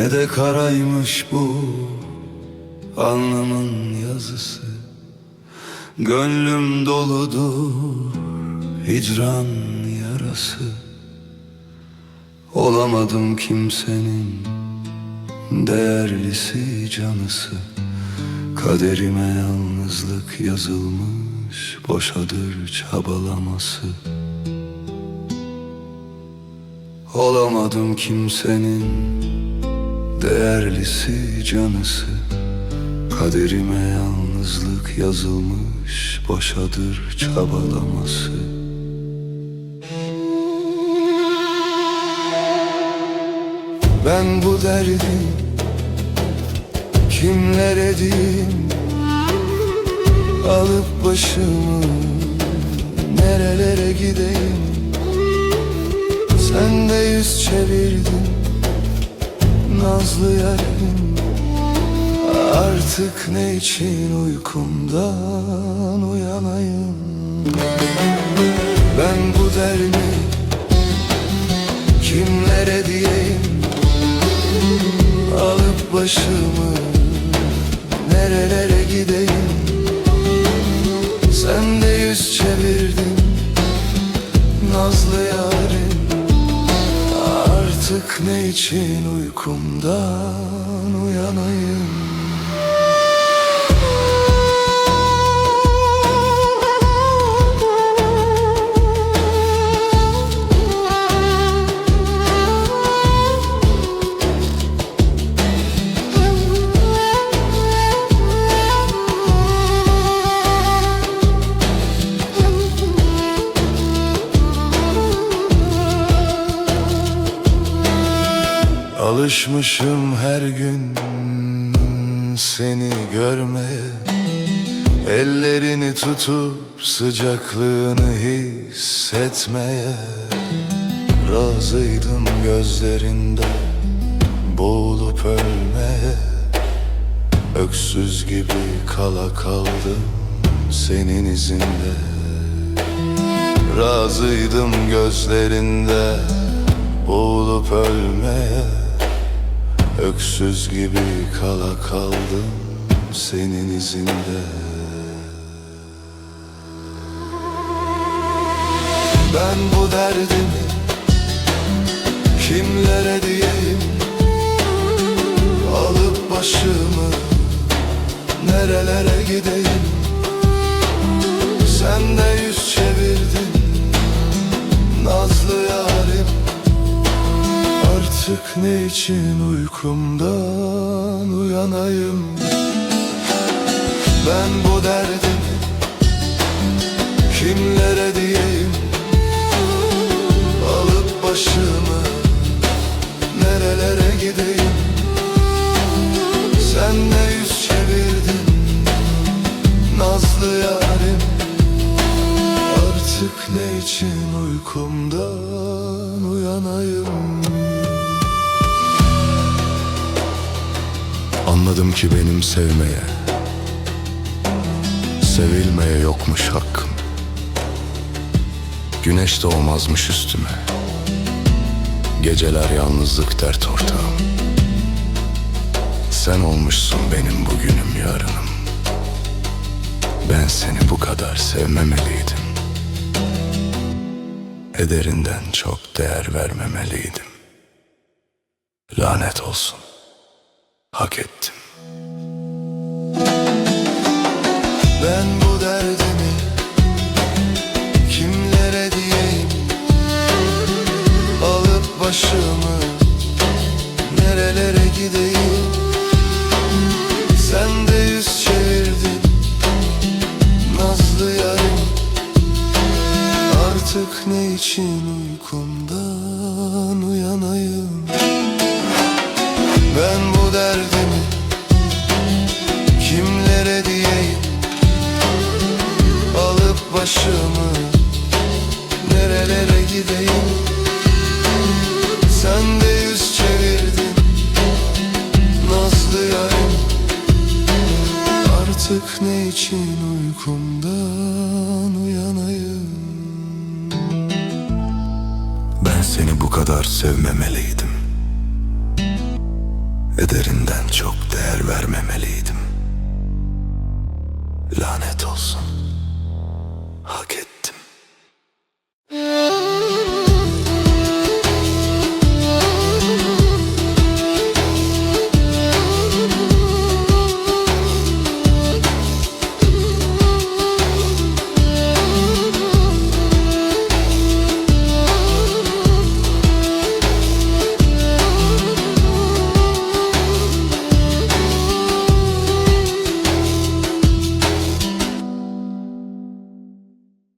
Ne de karaymış bu Alnımın yazısı. Gönlüm doludur Hicran yarası. Olamadım kimsenin Değerlisi canısı. Kaderime yalnızlık yazılmış Boşadır çabalaması. Olamadım kimsenin Değerlisi canısı Kaderime yalnızlık yazılmış Boşadır çabalaması. Ben bu derdim Kimlere diyeyim Alıp başımı Nerelere gideyim? Sen de yüz çevirdin Nazlı yarim Artık ne için uykumdan uyanayım? Ben bu derdi kimlere diyeyim? Alıp başımı nerelere gideyim? Sen de yüz çevirdin Nazlı yarim ne için uykumdan uyanayım Alışmışım her gün seni görmeye. Ellerini tutup sıcaklığını hissetmeye. Razıydım gözlerinde boğulup ölmeye. Öksüz gibi kala kaldım senin izinde. Razıydım gözlerinde boğulup ölmeye Öksüz gibi kala kaldım senin izinde. Ben bu derdimi kimlere diyeyim? Alıp başımı nerelere gideyim Artık ne için uykumdan uyanayım? Ben bu derdimi kimlere diyeyim? Alıp başımı nerelere gideyim? Sen de yüz çevirdin Nazlı yarim? Artık ne için uykumdan uyanayım Anladım ki benim sevmeye Sevilmeye yokmuş hakkım. Güneş doğmazmış üstüme Geceler yalnızlık dert ortağım. Sen olmuşsun benim bugünüm yarınım. Ben seni bu kadar sevmemeliydim. Ederinden çok değer vermemeliydim. Lanet olsun Hak ettim. Ben bu derdimi kimlere diyeyim? Alıp başımı nerelere gideyim? Sen de yüz çevirdin Nazlı yarim Artık ne için uykumdan Ben bu derdimi kimlere diyeyim? Alıp başımı nerelere gideyim? Sen de yüz çevirdin Nazlı yarim Artık ne için uykumdan uyanayım? Ben seni bu kadar sevmemeliydim kaderinden çok değer vermemeliydim. Lanet olsun. Hak